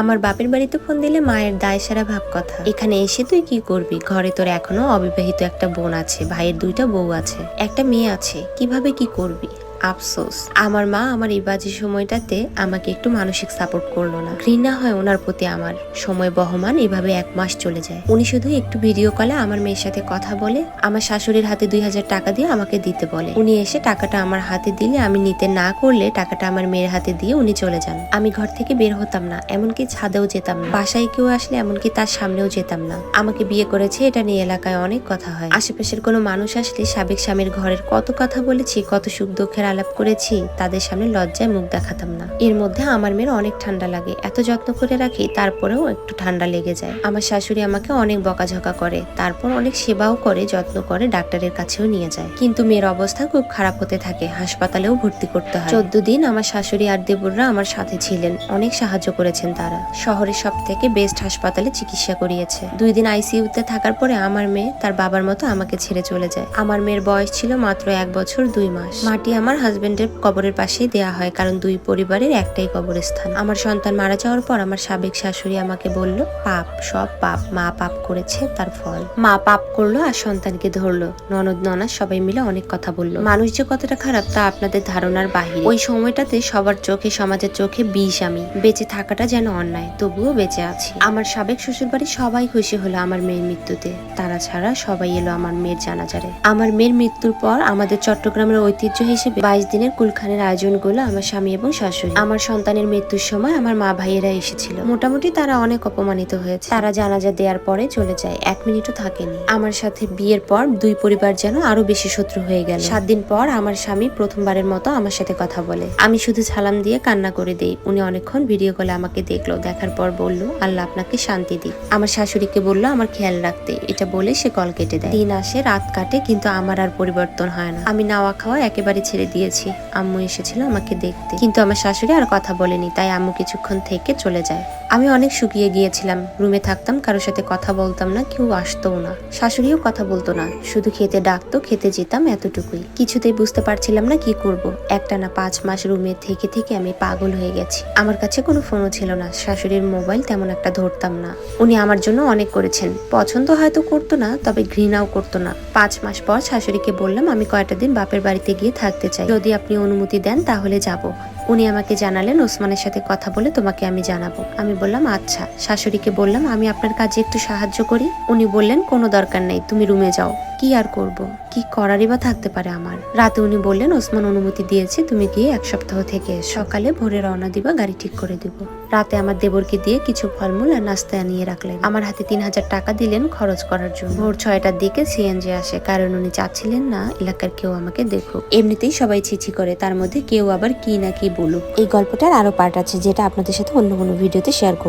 আমার বাপের বাড়িতে ফোন দিলে মায়ের দায় সারা ভাব কথা। এখানে এসে তুই কি করবি? ঘরে তোর এখনও অবিবাহিত একটা বোন আছে, ভাইয়ের দুইটা বউ আছে, একটা মেয়ে আছে, কীভাবে কি করবি? আফসোস। আমার মা আমার এই বাজে সময়টাতে আমাকে একটু মানসিক সাপোর্ট করল না। ঘৃণা হয় ওনার প্রতি আমার। সময় বহমান, এভাবে এক মাস চলে যায়। উনি শুধু একটু ভিডিও কলে আমার মেয়ের সাথে কথা বলে, আমার শাশুড়ির হাতে দুই হাজার টাকা দিয়ে আমাকে দিতে বলে। উনি এসে টাকাটা আমার হাতে দিলে, আমি নিতে না করলে টাকাটা আমার মেয়ের হাতে দিয়ে উনি চলে যান। আমি ঘর থেকে বের হতাম না, এমনকি ছাদেও যেতাম না। বাসায় কেউ আসলে এমনকি তার সামনেও যেতাম না। আমাকে বিয়ে করেছে, এটা নিয়ে এলাকায় অনেক কথা হয়। আশেপাশের কোনো মানুষ আসলে সাবেক স্বামীর ঘরের কত কথা বলেছি, কত সুখ দুঃখের আলাপ করেছি, তাদের সামনে লজ্জায় মুখ দেখাতাম না। এর মধ্যে আমার মেয়ের অনেক ঠান্ডা লাগে। এত যত্ন করে রাখি, তারপরেও একটু ঠান্ডা লেগে যায়। আমার শাশুড়ি আমাকে অনেক বকাঝকা করে, তারপর অনেক সেবাও করে, যত্ন করে ডাক্তারের কাছেও নিয়ে যায়। কিন্তু মেয়ের অবস্থা খুব খারাপ হতে থাকে, হাসপাতালেও ভর্তি করতে হয়। চোদ্দ দিন আমার শাশুড়ি আর দেবররা আমার সাথে ছিলেন। অনেক সাহায্য করেছেন তারা। শহরের সব থেকে বেস্ট হাসপাতালে চিকিৎসা করিয়েছে। দুই দিন আইসিইউতে থাকার পরে আমার মেয়ে তার বাবার মতো আমাকে ছেড়ে চলে যায়। আমার মেয়ের বয়স ছিল মাত্র এক বছর দুই মাস। মাটি আমার হাজবেন্ডের কবরের পাশেই দেয়া হয়, কারণ দুই পরিবারের একটাই কবরস্থান। আমার সন্তান মারা যাওয়ার পর আমার সাবেক শাশুড়ি আমাকে বলল, পাপ, সব পাপ, মা পাপ করেছে, তার ফল। মা পাপ করল আর সন্তানকে ধরলো। ননদ ননা সবাই মিলে অনেক কথা বলল। মানুষ যে কতটা খারাপ তা আপনাদের ধারণার বাহিরে। ওই সময়টাতে সবার চোখে, সমাজের চোখে বিষ আমি। বেঁচে থাকাটা যেন অন্যায়, তবুও বেঁচে আছি। আমার সাবেক শ্বশুর বাড়ি সবাই খুশি হলো আমার মেয়ের মৃত্যুতে। তারা ছাড়া সবাই এলো আমার মেয়ের জানাজারে। আমার মেয়ের মৃত্যুর পর আমাদের চট্টগ্রামের ঐতিহ্য হিসেবে বাইশ দিনের কুলখানের আয়োজন করল আমার স্বামী এবং শাশুড়ি। আমার সন্তানের মৃত্যুর সময় আমার মা ভাইয়েরা এসেছিল। মোটামুটি তারা অনেক অপমানিত হয়েছে। তারা জানাজা দেওয়ার পরে চলে যায়। এক মিনিটও থাকেনি। আমার সাথে বিয়ের পর দুই পরিবার যেন আরও বেশি শত্রু হয়ে গেল। সাত দিন পর আমার স্বামী প্রথমবারের মতো আমার সাথে কথা বলে। আমি শুধু সালাম দিয়ে কান্না করে দেই। উনি অনেকক্ষণ ভিডিও কলে আমাকে দেখল। দেখার পর বলল, আল্লাহ আপনাকে শান্তি দিক। আমার শাশুড়িকে বলল, আমার খেয়াল রাখতে। এটা বলে সে কল কেটে দেয়। দিন আসে, রাত কাটে, কিন্তু আমার আর পরিবর্তন হয় না। আমি নাওয়া খাওয়া একেবারে ছেড়ে দিয়েছি। আম্মু এসেছিল আমাকে দেখতে। কিন্তু আমার শাশুড়ি আর কথা বলেনি, তাই আম্মু কিছুক্ষণ থেকে চলে যায়। আমি অনেক শুকিয়ে গিয়েছিলাম, রুমে থাকতাম, কারোর সাথে কথা বলতাম না, কেউ আসতোও না। শাশুড়িও কথা বলতো না, শুধু খেতে ডাকতো, খেতে যেতাম এতটুকুই। কিছুতেই বুঝতে পারছিলাম না কি করব। একটা না পাঁচ মাস রুমে থেকে থেকে আমি পাগল হয়ে গেছি। আমার কাছে কোনো ফোনও ছিল না, শাশুড়ির মোবাইল তেমন একটা ধরতাম না। উনি আমার জন্য অনেক করেছেন। পছন্দ হয়তো করতো না, তবে ঘৃণাও করতো না। পাঁচ মাস পর শাশুড়িকে বললাম, আমি কয়টা দিন বাপের বাড়িতে গিয়ে থাকতে চাই। যদি আপনি অনুমতি দেন, তাহলে যাব। উনি আমাকে জানালেন, ওসমানের সাথে কথা বলে তোমাকে আমি জানাব। আমি বললাম আচ্ছা। শাশুড়িকে বললাম, আমি আপনার কাজে একটু সাহায্য করি। উনি বললেন, কোনো দরকার নেই, তুমি রুমে যাও। কি আর করব? কি করারই বা থাকতে পারে আমার। রাতে উনি বললেন, ওসমান অনুমতি দিয়েছে, তুমি গিয়ে এক সপ্তাহ থেকে সকালে ভোরে রওনা দিবা, গাড়ি ঠিক করে দিব। রাতে আমার দেবরকে দিয়ে কিছু ফলমূল আর নাস্তা আনিয়ে রাখলেন। আমার হাতে তিন হাজার টাকা দিলেন খরচ করার জন্য। ভোর ছয়টার দিকে সিএনজি আসে, কারণ উনি চাচ্ছিলেন না এলাকার কেউ আমাকে দেখুক। এমনিতেই সবাই ছিছি করে, তার মধ্যে কেউ আবার কি না কি বলুক। এই গল্পটার আরও পার্ট আছে, যেটা আপনাদের সাথে অন্য কোনো ভিডিওতে শেয়ার করব।